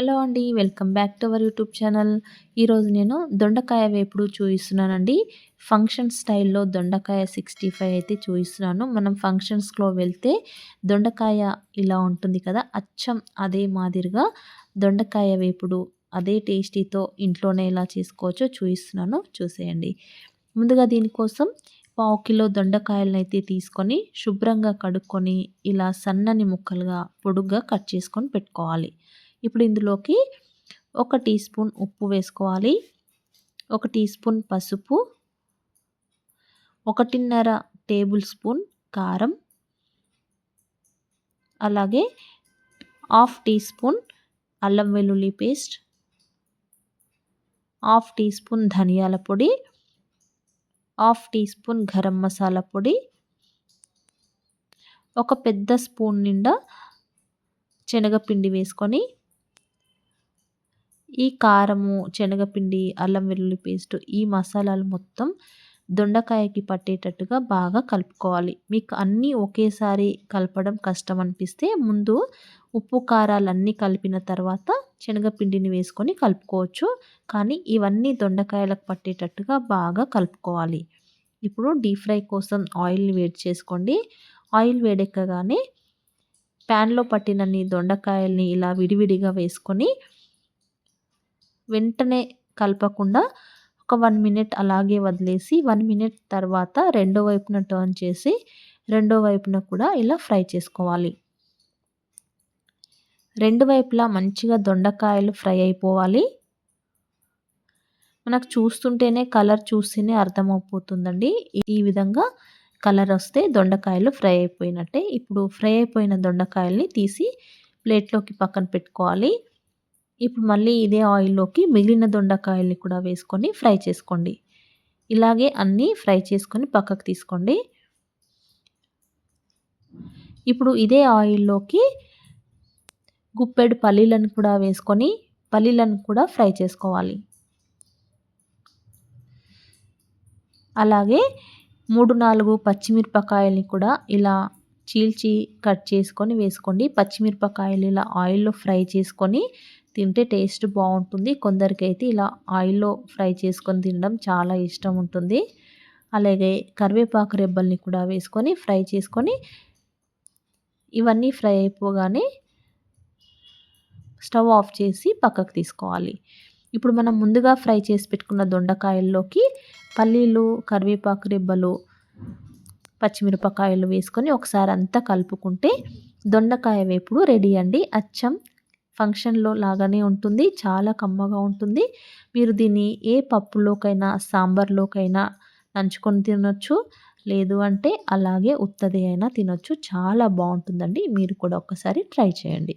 Hello అండి welcome back to our YouTube channel. ఈరోజు నేను దొండకాయ వేపుడు చూపిస్తున్నానండి ఫంక్షన్ స్టైల్లో దొండకాయ సిక్స్టీ ఫైవ్ అయితే చూపిస్తున్నాను మనం ఫంక్షన్స్లో వెళ్తే దొండకాయ ఇలా ఉంటుంది కదా అచ్చం అదే మాదిరిగా దొండకాయ వేపుడు అదే టేస్టీతో ఇంట్లోనే ఎలా చేసుకోవచ్చో చూపిస్తున్నాను చూసేయండి. ముందుగా దీనికోసం పావు కిలో దొండకాయలను అయితే తీసుకొని శుభ్రంగా కడుక్కొని ఇలా సన్నని ముక్కలుగా పొడుగ్గా కట్ చేసుకొని పెట్టుకోవాలి. ఇప్పుడు ఇందులోకి ఒక టీ స్పూన్ ఉప్పు వేసుకోవాలి. ఒక టీ స్పూన్ పసుపు. ఒకటిన్నర టేబుల్ స్పూన్ కారం. అలాగే హాఫ్ టీ స్పూన్ అల్లం వెల్లుల్లి పేస్ట్. హాఫ్ టీ స్పూన్ ధనియాల పొడి. Half teaspoon garam masala పొడి. ఒక పెద్ద స్పూన్ నిండా శనగపిండి వేసుకొని ఈ కారము శనగపిండి అల్లం వెల్లుల్లి పేస్ట్ ఈ మసాలాలు మొత్తం దొండకాయకి పట్టేటట్టుగా బాగా కలుపుకోవాలి. మీకు అన్నీ ఒకేసారి కలపడం కష్టం అనిపిస్తే ముందు ఉప్పు కారాలు అన్నీ కలిపిన తర్వాత శనగపిండిని వేసుకొని కలుపుకోవచ్చు. కానీ ఇవన్నీ దొండకాయలకు పట్టేటట్టుగా బాగా కలుపుకోవాలి. ఇప్పుడు డీప్ ఫ్రై కోసం ఆయిల్ని వేడి చేసుకోండి. ఆయిల్ వేడెక్కగానే ప్యాన్లో పట్టినన్ని దొండకాయల్ని ఇలా విడివిడిగా వేసుకొని వెంటనే కలపకుండా ఒక వన్ మినిట్ అలాగే వదిలేసి వన్ మినిట్ తర్వాత రెండో వైపున టర్న్ చేసి రెండో వైపున కూడా ఇలా ఫ్రై చేసుకోవాలి. రెండు వైపులా మంచిగా దొండకాయలు ఫ్రై అయిపోవాలి. మనకు చూస్తుంటేనే కలర్ చూస్తేనే అర్థమైపోతుందండి ఈ విధంగా కలర్ వస్తే దొండకాయలు ఫ్రై అయిపోయినట్టే. ఇప్పుడు ఫ్రై అయిపోయిన దొండకాయల్ని తీసి ప్లేట్లోకి పక్కన పెట్టుకోవాలి. ఇప్పుడు మళ్ళీ ఇదే ఆయిల్లోకి మిగిలిన దొండకాయల్ని కూడా వేసుకొని ఫ్రై చేసుకోండి. ఇలాగే అన్నీ ఫ్రై చేసుకొని పక్కకు తీసుకోండి. ఇప్పుడు ఇదే ఆయిల్లోకి గుప్పెడు పల్లీలను కూడా వేసుకొని పల్లీలను కూడా ఫ్రై చేసుకోవాలి. అలాగే మూడు నాలుగు పచ్చిమిరపకాయల్ని కూడా ఇలా చీల్చి కట్ చేసుకొని వేసుకోండి. పచ్చిమిరపకాయలు ఇలా ఆయిల్లో ఫ్రై చేసుకొని తింటే టేస్ట్ బాగుంటుంది. కొందరికైతే ఇలా ఆయిల్లో ఫ్రై చేసుకొని తినడం చాలా ఇష్టం ఉంటుంది. అలాగే కరివేపాకు రెబ్బల్ని కూడా వేసుకొని ఫ్రై చేసుకొని ఇవన్నీ ఫ్రై అయిపోగానే స్టవ్ ఆఫ్ చేసి పక్కకు తీసుకోవాలి. ఇప్పుడు మనం ముందుగా ఫ్రై చేసి పెట్టుకున్న దొండకాయల్లోకి పల్లీలు కరివేపాకు రెబ్బలు పచ్చిమిరపకాయలు వేసుకొని ఒకసారి అంతా కలుపుకుంటే దొండకాయ వేపుడు రెడీ అండి. అచ్చం ఫంక్షన్లో లాగానే ఉంటుంది. చాలా కమ్మగా ఉంటుంది. మీరు దీన్ని ఏ పప్పులోకైనా సాంబార్లోకైనా నంచుకొని తినొచ్చు. లేదు అంటే అలాగే ఉత్తది అయినా తినొచ్చు. చాలా బాగుంటుందండి. మీరు కూడా ఒకసారి ట్రై చేయండి.